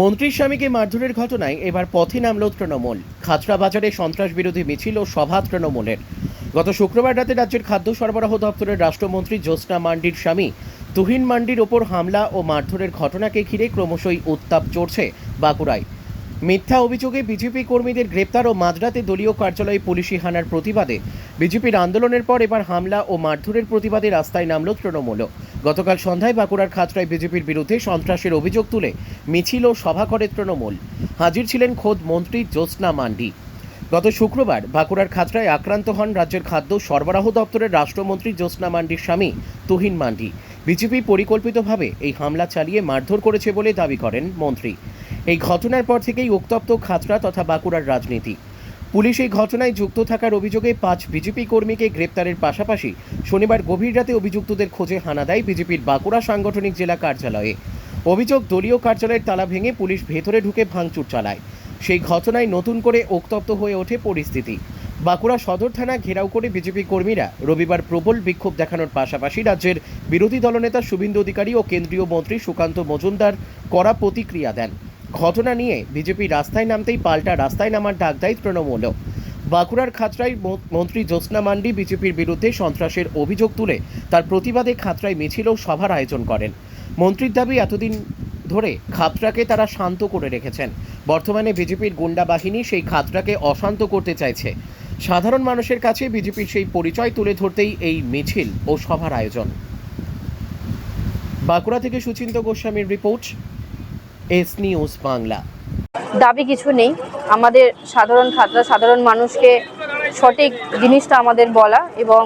মন্ত্রীর স্বামীকে মারধরের ঘটনায় এবার পথে নামল তৃণমূল। খাতড়া বাজারে সন্ত্রাস বিরোধী মিছিল ও সভা তৃণমূলের। গত শুক্রবার রাতে রাজ্যের খাদ্য সরবরাহ দপ্তরের রাষ্ট্রমন্ত্রী জ্যোৎস্না মান্ডির স্বামী তুহিন মান্ডির ওপর হামলা ও মারধরের ঘটনাকে ঘিরে ক্রমশই উত্তাপ চড়ছে বাঁকুড়ায়। মিথ্যা অভিযোগে বিজেপি কর্মীদের গ্রেপ্তার ও মাঝরাতে দলীয় কার্যালয়ে পুলিশি হানার প্রতিবাদে বিজেপির আন্দোলনের পর এবার হামলা ও মারধরের প্রতিবাদে রাস্তায় নামল তৃণমূল। গতকাল সন্ধ্যায় বাঁকুড়ার খাতড়ায় বিজেপির বিরুদ্ধে সন্ত্রাসের অভিযোগ তুলে মিছিল ও সভা করে তৃণমূল। হাজির ছিলেন খোদ মন্ত্রী জ্যোৎস্না মান্ডি। গত শুক্রবার বাঁকুড়ার খাতড়ায় আক্রান্ত হন রাজ্যের খাদ্য সরবরাহ দপ্তরের রাষ্ট্রমন্ত্রী জ্যোৎস্না মান্ডির স্বামী তুহিন মান্ডি। বিজেপি পরিকল্পিতভাবে এই হামলা চালিয়ে মারধর করেছে বলে দাবি করেন মন্ত্রী। এই ঘটনার পর থেকেই উত্তপ্ত খাতড়া তথা বাঁকুড়ার রাজনীতি। পুলিশ এই ঘটনায় যুক্ত থাকার অভিযোগে পাঁচ বিজেপি কর্মীকে গ্রেপ্তারের পাশাপাশি শনিবার গভীর রাতে অভিযুক্তদের খোঁজে হানা দেয় বিজেপির বাঁকুড়া সাংগঠনিক জেলা কার্যালয়ে। অভিযোগ, দলীয় কার্যালয়ের তালা ভেঙে পুলিশ ভেতরে ঢুকে ভাঙচুর চালায়। সেই ঘটনায় নতুন করে উত্তপ্ত হয়ে ওঠে পরিস্থিতি। বাঁকুড়া সদর থানা ঘেরাও করে বিজেপি কর্মীরা রবিবার প্রবল বিক্ষোভ দেখানোর পাশাপাশি রাজ্যের বিরোধী দলনেতা শুভেন্দু অধিকারী ও কেন্দ্রীয় মন্ত্রী সুকান্ত মজুমদার কড়া প্রতিক্রিয়া দেন। ঘটনা নিয়ে বিজেপি রাস্তায় নামতেই পাল্টা রাস্তায় নামার ডাক দেয় তৃণমূল। বাঁকুড়ার খাতড়ায় মন্ত্রী জ্যোৎস্না মান্ডি বিজেপির বিরুদ্ধে সন্ত্রাসের অভিযোগ তুলে তার প্রতিবাদে খাতড়ায় মিছিল ও সভার আয়োজন করেন। মন্ত্রীর দাবি এতদিন ধরে খাতড়াকে তারা শান্ত করে রেখেছেন। বর্তমানে বিজেপির গুন্ডা বাহিনী সেই খাতড়াকে অশান্ত করতে চাইছে। সাধারণ মানুষের কাছে বিজেপির সেই পরিচয় তুলে ধরতেই এই মিছিল ও সভার আয়োজন। বাঁকুড়া থেকে সুচিন্ত গোস্বামীর রিপোর্ট, এস নিউজ বাংলা। দাবি কিছু নেই। আমাদের সাধারণ খাতরা সাধারণ মানুষকে সঠিক জিনিসটা আমাদের বলা এবং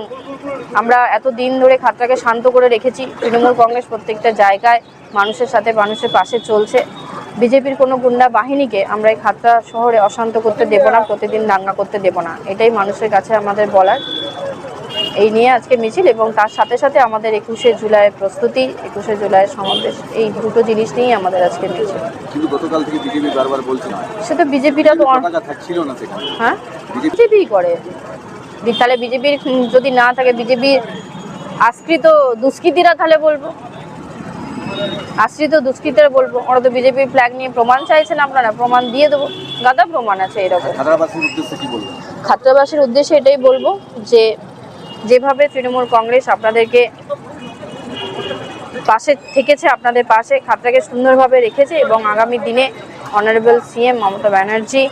আমরা এত দিন ধরে খাতটাকে শান্ত করে রেখেছি তৃণমূল কংগ্রেস প্রত্যেকটা জায়গায় মানুষের সাথে মানুষের পাশে চলছে। বিজেপির কোনো গুন্ডা বাহিনীকে আমরা এই খাতরা শহরে অশান্ত করতে দেবো না প্রতিদিন দাঙ্গা করতে দেবো না। এটাই মানুষের কাছে আমাদের বলার। এই নিয়ে আজকে মিছিল এবং তার সাথে সাথে আমাদের একুশে জুলাই প্রস্তুতি একুশে জুলাই সমাবেশ এই দুটো জিনিস নিয়েই আমাদের আজকে মিছিল। কিন্তু গতকাল থেকে বিজেপি বারবার বলছে সে তো বিজেপিরা তো হ্যাঁ? বিজেপি করে। তাহলে বিজেপির যদি না থাকে বিজেপির আশ্রিত দুষ্কৃতীরা তাহলে বলব। আশ্রিত দুষ্কৃতীরা বলব। ওরা তো বিজেপির ফ্ল্যাগ নিয়ে প্রমাণ চাইছেন আপনারা প্রমাণ দিয়ে দেবো। গাদা প্রমাণ আছে এরকম। ছাত্রবাসীর উদ্দেশ্যে এটাই বলব যে যেভাবে তৃণমূল কংগ্রেস আপনাদেরকে পাশে থেকেছে, আপনাদের পাশে খাতটাকে সুন্দরভাবে রেখেছে এবং আগামী দিনে অনারেবল সিএম মমতা ব্যানার্জি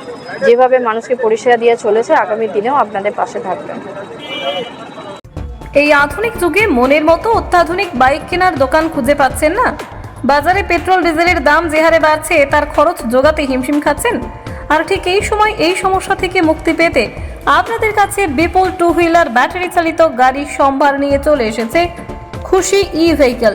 যেভাবে মানুষকে পরিষেবা দিয়ে চলেছে, আগামী দিনেও আপনাদের পাশে থাকবেন। এই আধুনিক যুগে মনের মতো অত্যাধুনিক বাইক কেনার দোকান খুঁজে পাচ্ছেন না। বাজারে পেট্রোল, ডিজেলের দাম যে হারে বাড়ছে, তার খরচ যোগাতে হিমশিম খাচ্ছেন। আর ঠিক এই সময় এই সমস্যা থেকে মুক্তি পেতে আপনাদের কাছে বিপুল টু হুইলার ব্যাটারি চালিত গাড়ির সম্ভার নিয়ে চলে এসেছে খুশি ই ভেহিকেল